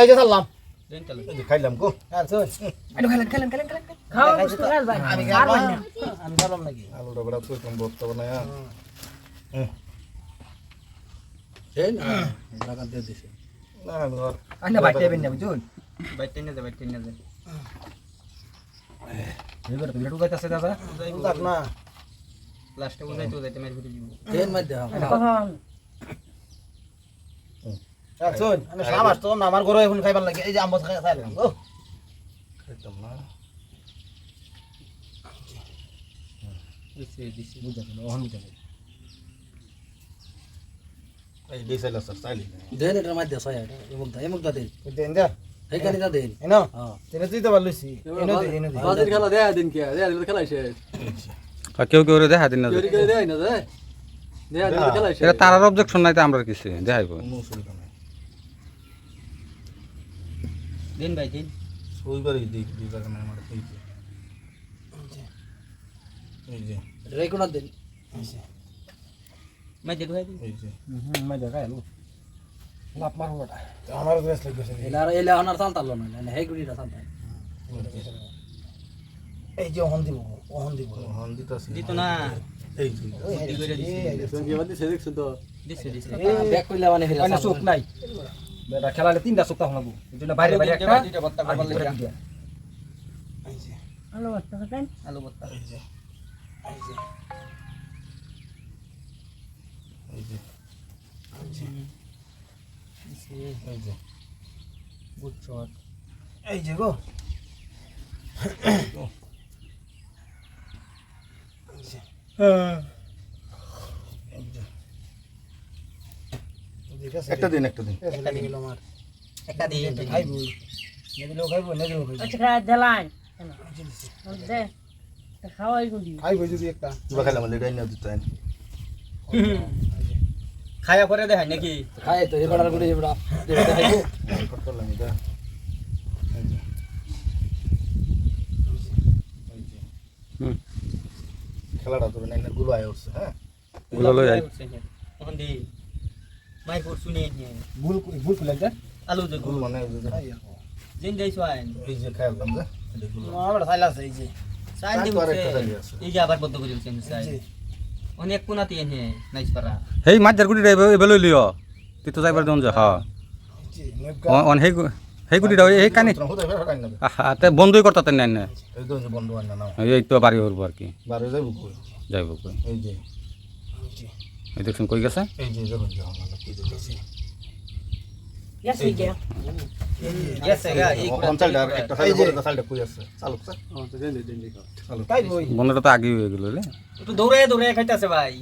এই যে সারলাম। খাইলাম গো। আমি না। আমি নাকি? কম বানায় এই না। দিয়ে দিছে। না আইনা বাইতে বেন না বুঝুন। বাইতে যা বাইতে যা এবার বিরাট উগাইতাছে দাদা। দেখ না। লাস্টে মারি ফিরে দিব। মধ্যে হ্যাঁ। শোন আমি সাম আসতো না আমার ঘরে এখন খাইবার লাগে। এই যে আম্ব খাই খাইলাম ও খাইতাম না। কেউ কেউ দেখা দিন না তারার অবজেকশন নাই তো আমরা কিছু দেখাইব কোনো অসুবিধা নাই দেন ভাই দেন। সইবারই দিই দিই জায়গা নাই আমার এই যে। এই যে। রে কোন দিন মাই দেখো ভাই এই যে। হুম মাই দেখো আলু লাভ মারবো ওটা আমার গ্যাস লাগছে এলা এলা হনার চালতালো না না হে গুড়িটা চালতাই এই যে ওহন দিব ওহন দিব। হন দিতাছি। দিত না। এই যে। বুদ্ধি করে দিছে। সঙ্গে বাদি সে দেখছ তো? দিছে দিছে। ব্যাক কইলা মানে আইনা চোখ নাই। বেটা খেলালে তিনটা তখন লাগবো। এই জন্য বাইরে বাইরে একটা দুইটা বত্তা করবার লাগে আলো বস্তু খেতেন আলু বত্তা এই যে এই যে এই যে গুড শট এই যে গো একটা দিন একটা দিন। একটা দিন। আমার একটা দিন খাইবো খাইবো নেদিলেও খাইবো আচ্ছা দে খাওয়াই গুলি খাইবো যদি একটা। তুই খাইলাম লেডাই না দিতে খায়া পরে দেখাই নাকি? খায় তো এবাড়ার গুড়ি এবাড়া দেবে দেখাইবো করলাম এটা এই যে এই যে হুম। খেলাটা তোর নাই না গুলো আয় হ্যাঁ? গুলো লই দি। মাই পর শুনি নিয়ে ভুল ভুল খুলে যা আলু যে গুল মানে জিন দেইছো আইন এই যে যে আমার এই সাইন দিব তো আরেকটা খালি আছে। এই যে আবার বদ্ধ করে দিছেন সাইন অনেক কোনাতে এনে নাইস পারা সেই মাছ গুটি এবে লই লিও তুই তো যাইবার দন যে হ্যাঁ অন সেই সেই গুটিটা এই কানি হতে হবে হটাই আহা তে বন্ধই করতে নাই না এই তো বন্ধু আনা না এই তো বাড়ি হরবো আর কি বারে যাইব কই যাইব কই এই যে এই দেখছেন কই গেছে? এই যে যখন গেছে হ্যাঁ তো বন্ধটা আগে হয়ে গেল রে। একটু দৌড়ে দৌড়ে খাইতাছে ভাই।